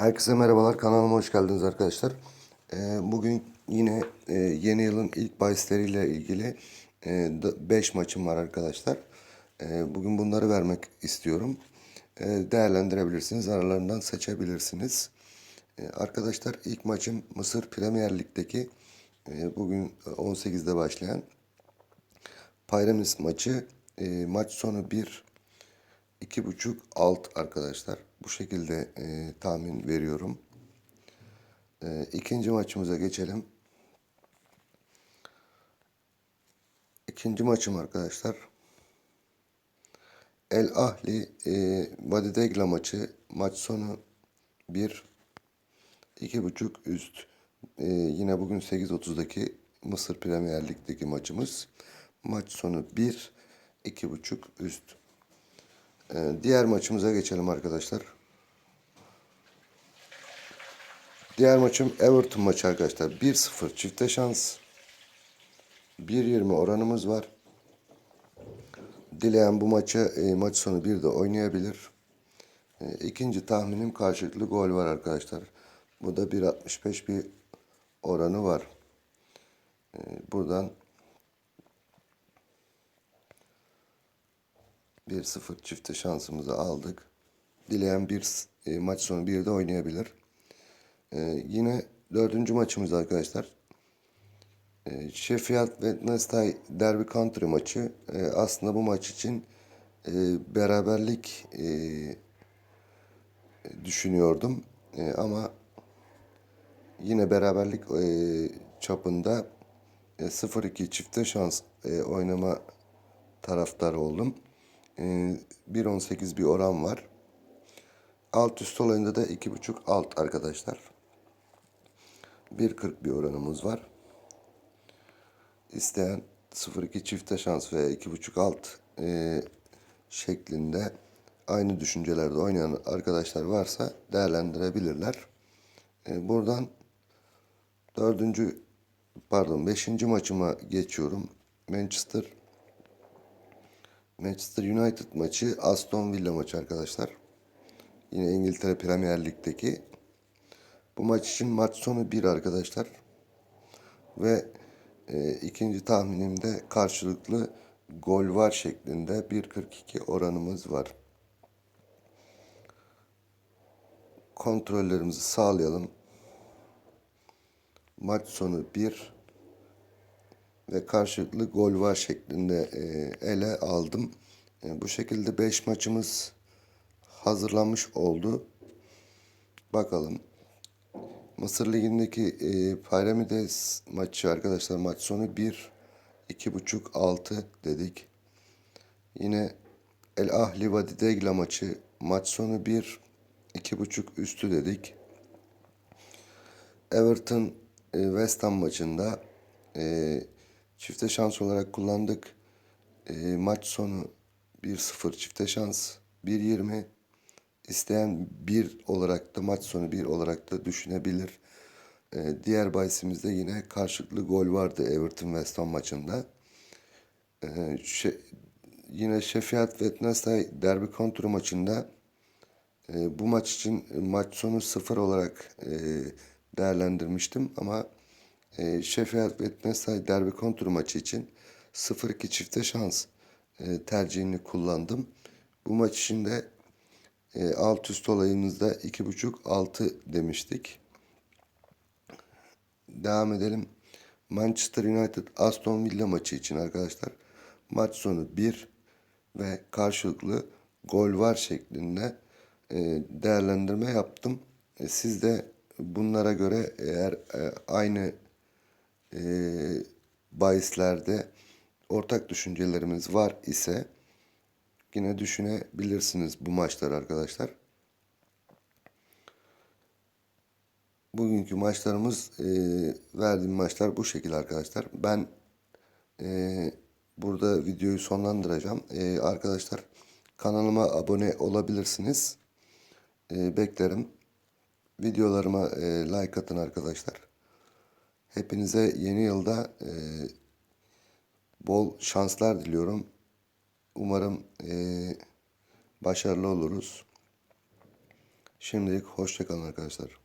Herkese merhabalar. Kanalıma hoş geldiniz arkadaşlar. Ee, bugün yine e, yeni yılın ilk bahisleriyle ilgili 5 maçım var arkadaşlar. Ee, bugün bunları vermek istiyorum. Değerlendirebilirsiniz. Aralarından seçebilirsiniz. Arkadaşlar ilk maçım Mısır Premier Lig'deki e, bugün 18'de başlayan Pyramids maçı. E, maç sonu 1 iki buçuk alt arkadaşlar. Bu şekilde e, tahmin veriyorum. E, ikinci maçımıza geçelim. İkinci maçım arkadaşlar. El Ahli e, Vadidegla maçı. Maç sonu 1 iki buçuk üst. E, yine bugün 8.30'daki Mısır Premier Lig'deki maçımız. Maç sonu 1 iki buçuk üst. Ee, diğer maçımıza geçelim arkadaşlar. Diğer maçım Everton maçı arkadaşlar. 1-0 çifte şans. 1.20 oranımız var. Dileyen bu maçı e, maç sonu 1'de oynayabilir. E, ikinci tahminim karşılıklı gol var arkadaşlar. Bu da 1.65 bir oranı var. E, buradan 1-0 çifte şansımızı aldık. Dileyen bir e, maç sonu bir de oynayabilir. E, yine dördüncü maçımız arkadaşlar. E, Sheffield Wednesday Derby Country maçı. E, aslında bu maç için e, beraberlik e, düşünüyordum. E, ama yine beraberlik e, çapında e, 0-2 çifte şans e, oynama taraftarı oldum. 1.18 bir oran var. Alt üst olayında da 2.5 alt arkadaşlar. 1.40 bir oranımız var. İsteyen 0.2 çifte şans veya 2.5 alt e, şeklinde aynı düşüncelerde oynayan arkadaşlar varsa değerlendirebilirler. E, buradan dördüncü pardon beşinci maçıma geçiyorum. Manchester Manchester United maçı Aston Villa maçı arkadaşlar. Yine İngiltere Premier Lig'deki. Bu maç için maç sonu 1 arkadaşlar. Ve e, ikinci tahminimde karşılıklı gol var şeklinde 1.42 oranımız var. Kontrollerimizi sağlayalım. Maç sonu 1 ve karşılıklı gol var şeklinde e, ele aldım. E, bu şekilde 5 maçımız hazırlanmış oldu. Bakalım. Mısır Ligi'ndeki e, Pyramides maçı arkadaşlar maç sonu 1 2.5 6 dedik. Yine El Ahli Vadidegla maçı maç sonu 1 2.5 üstü dedik. Everton e, West Ham maçında e, Çifte şans olarak kullandık. E, maç sonu 1-0 çifte şans. 1-20 isteyen 1 olarak da maç sonu 1 olarak da düşünebilir. E, diğer bahisimizde yine karşılıklı gol vardı Everton West Ham maçında. E, şey, yine Sheffield Wednesday Derby Country maçında e, bu maç için maç sonu 0 olarak e, değerlendirmiştim ama e, Sheffield Wednesday derbi kontur maçı için 0-2 çifte şans e, tercihini kullandım. Bu maç için de e, alt üst olayımızda 2.5-6 demiştik. Devam edelim. Manchester United Aston Villa maçı için arkadaşlar. Maç sonu 1 ve karşılıklı gol var şeklinde e, değerlendirme yaptım. E, siz de bunlara göre eğer e, aynı e, bahislerde ortak düşüncelerimiz var ise yine düşünebilirsiniz bu maçlar arkadaşlar. Bugünkü maçlarımız e, verdiğim maçlar bu şekilde arkadaşlar. Ben e, burada videoyu sonlandıracağım. E, arkadaşlar kanalıma abone olabilirsiniz. E, beklerim. Videolarıma e, like atın arkadaşlar. Hepinize yeni yılda e, bol şanslar diliyorum. Umarım e, başarılı oluruz. Şimdilik hoşçakalın arkadaşlar.